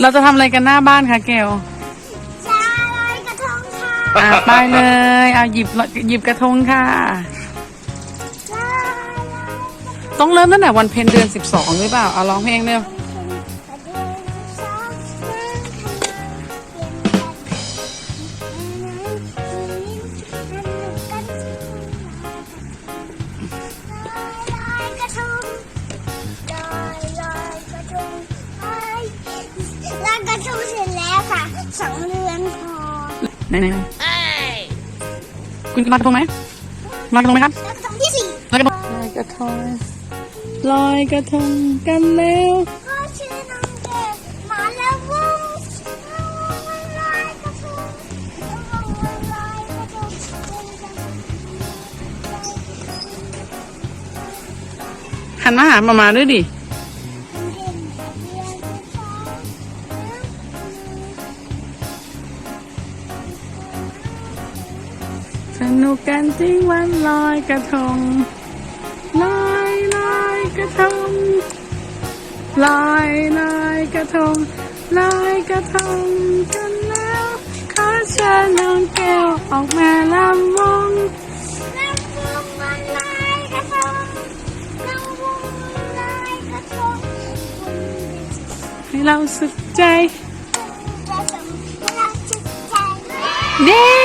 เราจะทำอะไรกันหน้าบ้านคะเกลจะลอยกระทงค่ะอะไปเลยเอาหยิบหยิบกระทงค่ะ จะลอย ต้องเริ่มตั้งแต่วันเพ็ญเดือนสิบสองหรือเปล่าเอาร้องเพลงเร็ว สองเดือนพอไหนไหนไหนคุณลอยกระทงไหมลอยกระทงไหมครับแล้วกระทงที่สี่ลอยกระทงลอยกระทงลอยกระทงกันแล้วพ่อชื่อน้องเกดมาแล้ววงวันลอยกระทงวันลอยกระทงหันมาหามามาด้วยดิ สนุกกันจริงวันลอยกระทงลอยลอยกระทงลอยลอยกระทงลอยกระทงกันแล้วขอเชิญน้องแก้วออกมาลำวงน้ำวงวันลอยกระทงน้ำวงวันลอยกระทงให้เราสุขใจจะส่งให้เราจิตใจเย้